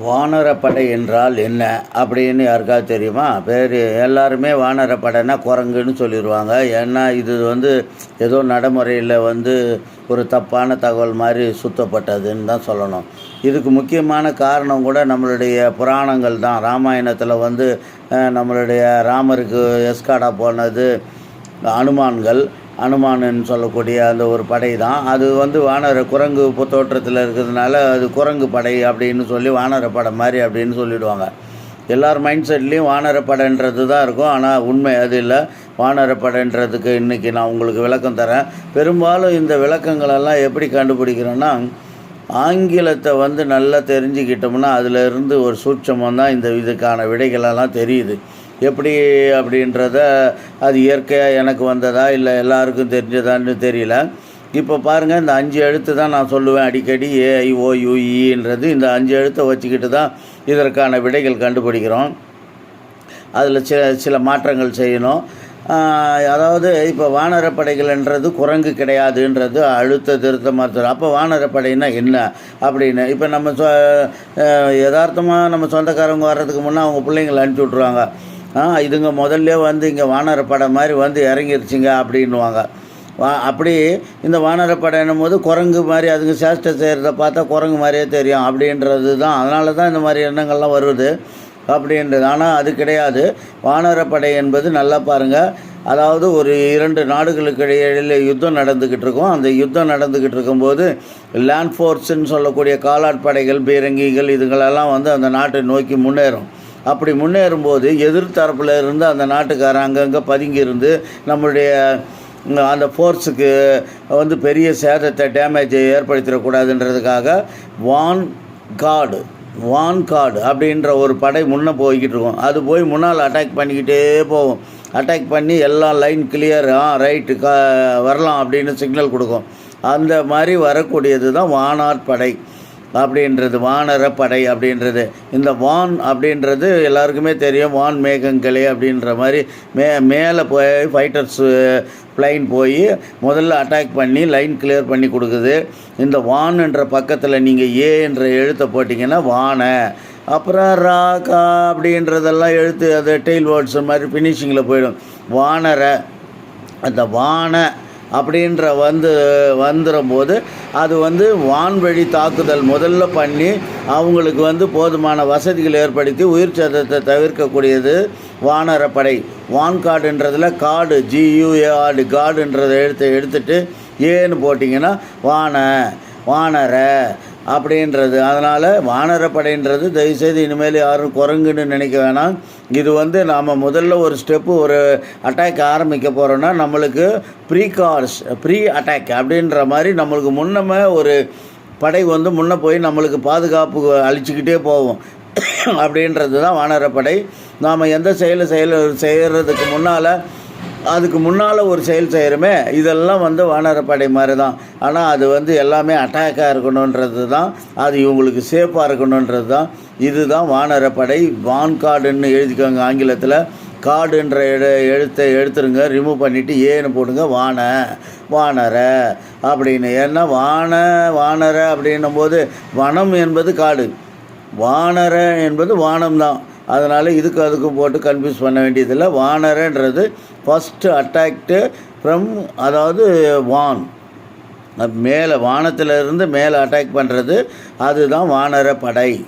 வானரப்படை என்றால் என்ன? அப்படின்னு யாருக்காவது தெரியுமா? பேர் எல்லாருமே வானரப்படைனா குரங்குன்னு சொல்லிடுவாங்க ஏன்னா இது வந்து ஏதோ நடைமுறையில் வந்து ஒரு தப்பான தகவல் மாதிரி சுத்தப்பட்டதுன்னு தான் சொல்லணும். இதுக்கு முக்கியமான காரணம் கூட நம்மளுடைய புராணங்கள் தான். ராமாயணத்தில் வந்து நம்மளுடைய ராமருக்கு எஸ்காடா போனது அனுமான்கள். அனுமானன்னு சொல்லக்கூடிய அந்த ஒரு படை தான். அது வந்து வானர குரங்கு தோற்றத்தில் இருக்கிறதுனால அது குரங்கு படை அப்படின்னு சொல்லி வானர படை மாதிரி அப்படின்னு சொல்லிடுவாங்க. எல்லார் மைண்ட் செட்லேயும் வானர படைன்றது தான் இருக்கும். ஆனால் உண்மை அது இல்லை. வானர படைன்றதுக்கு இன்றைக்கி நான் உங்களுக்கு விளக்கம் தரேன். பெரும்பாலும் இந்த விளக்கங்களெல்லாம் எப்படி கண்டுபிடிக்கிறோன்னா ஆங்கிலத்தை வந்து நல்லா தெரிஞ்சுக்கிட்டோம்னா அதிலிருந்து ஒரு சூட்சமம் தான் இந்த இதுக்கான விடைகளெல்லாம் தெரியுது. எப்படி அப்படின்றத அது இயற்கையாக எனக்கு வந்ததா இல்லை எல்லாருக்கும் தெரிஞ்சதான்னு தெரியல. இப்போ பாருங்கள் இந்த அஞ்சு எழுத்து தான் நான் சொல்லுவேன் அடிக்கடி ஏஐஓயுஇன்றது இந்த அஞ்சு எழுத்தை வச்சுக்கிட்டு தான் இதற்கான விடைகள் கண்டுபிடிக்கிறோம். அதில் சில சில மாற்றங்கள் செய்யணும். அதாவது இப்போ வானரப்படைகள்ன்றது குரங்கு கிடையாதுன்றது அழுத்த திருத்த மருத்துவர். அப்போ வானரப்படைனா என்ன அப்படின்னு? இப்போ நம்ம சொ யதார்த்தமாக நம்ம சொந்தக்காரங்க வர்றதுக்கு முன்னே அவங்க பிள்ளைங்களை அனுப்பிச்சி விட்ருவாங்க ஆ இதுங்க முதல்ல வந்து இங்கே வானரப்படை மாதிரி வந்து இறங்கிருச்சுங்க அப்படின்னுவாங்க. வா அப்படி இந்த வானரப்படைன்னும் போது குரங்கு மாதிரி அதுங்க சேஷ்டை செய்கிறத பார்த்தா குரங்கு மாதிரியே தெரியும் அப்படின்றது தான். அதனால தான் இந்த மாதிரி எண்ணங்கள்லாம் வருது அப்படின்றது. ஆனால் அது கிடையாது. வானரப்படை என்பது நல்லா பாருங்கள் அதாவது ஒரு இரண்டு நாடுகளுக்கு இடையில யுத்தம் நடந்துக்கிட்டு இருக்கும். அந்த யுத்தம் நடந்துக்கிட்டு இருக்கும்போது லேண்ட் ஃபோர்ஸ்ன்னு சொல்லக்கூடிய காலாட்படைகள் பீரங்கிகள் இதுங்களெல்லாம் வந்து அந்த நாட்டை நோக்கி முன்னேறும். அப்படி முன்னேறும்போது எதிர்த்தரப்பில் இருந்து அந்த நாட்டுக்காரன் அங்கங்கே பதுங்கி இருந்து நம்மளுடைய அந்த ஃபோர்ஸுக்கு வந்து பெரிய சேதத்தை டேமேஜை ஏற்படுத்திடக்கூடாதுன்றதுக்காக வான் காடு வான் காடு அப்படின்ற ஒரு படை முன்னே போய்கிட்டு இருக்கும். அது போய் முன்னால் அட்டாக் பண்ணிக்கிட்டே போகும். அட்டாக் பண்ணி எல்லா லைன் கிளியர் ஆ ரைட்டு க வரலாம் அப்படின்னு சிக்னல் கொடுக்கும். அந்த மாதிரி வரக்கூடியது தான் வானார் படை. அப்படின்றது வானர படை அப்படின்றது. இந்த வான் அப்படின்றது எல்லாருக்குமே தெரியும். வான் மேகங்களே அப்படின்ற மாதிரி மே மேலே போய் ஃபைட்டர்ஸு பிளைன் போய் முதல்ல அட்டாக் பண்ணி லைன் கிளியர் பண்ணி கொடுக்குது. இந்த வான் என்ற பக்கத்தில் நீங்கள் ஏ என்ற எழுத்தை போட்டிங்கன்னா வானை. அப்புறம் ராகா அப்படின்றதெல்லாம் எழுத்து அது டெய்ல் வேர்ட்ஸ் மாதிரி ஃபினிஷிங்கில் போயிடும். வானரை அந்த வான அப்படின்ற வந்து வந்துடும்போது அது வந்து வான்வழி தாக்குதல் முதல்ல பண்ணி அவங்களுக்கு வந்து போதுமான வசதிகள் ஏற்படுத்தி உயிர் சேதத்தை தவிர்க்கக்கூடியது வானரப்படை. வான்காடுன்றதில் காடு ஜியூஏஆடு காடுன்றதை எடுத்து எடுத்துட்டு ஏன்னு போட்டிங்கன்னா வான வானர. அப்படின்றது. அதனால் வானரப்படைன்றது தயவுசெய்து இனிமேல் யாரும் குரங்குன்னு நினைக்க வேணாம். இது வந்து நாம் முதல்ல ஒரு ஸ்டெப்பு ஒரு அட்டாக் ஆரம்பிக்க போகிறோன்னா நம்மளுக்கு ப்ரீ கார்ஸ் ப்ரீ அட்டாக் அப்படின்ற மாதிரி நம்மளுக்கு முன்னமே ஒரு படை வந்து முன்னே போய் நம்மளுக்கு பாதுகாப்பு அழிச்சிக்கிட்டே போவோம். அப்படின்றது தான் வானரப்படை நாம் எந்த செயலை செயல் செய்கிறதுக்கு முன்னால் அதுக்கு முன்னால் ஒரு செயல் செய்கிறோமே இதெல்லாம் வந்து வானரப்படை மாதிரி தான் ஆனால் அது வந்து எல்லாமே அட்டாக்காக இருக்கணுன்றது தான் அது இவங்களுக்கு சேஃபாக இருக்கணுன்றது தான் இதுதான் வானரப்படை. வான்காடுன்னு எழுதிக்கோங்க ஆங்கிலத்தில். காடுன்ற எடு எழுத்தை எடுத்துருங்க ரிமூவ் பண்ணிவிட்டு ஏன்னு போடுங்க வான வானர அப்படின்னு. ஏன்னா வான வானர அப்படின்னும் போது வனம் என்பது காடு. வானர என்பது வானம்தான். அதனால் இதுக்கு அதுக்கும் போட்டு கன்ஃபியூஸ் பண்ண வேண்டியதில்லை. வானரன்றது ஃபஸ்ட்டு அட்டாக்டு ஃப்ரம் அதாவது வான். மேலே வானத்தில் இருந்து மேலே அட்டாக் பண்ணுறது அதுதான் வானர படை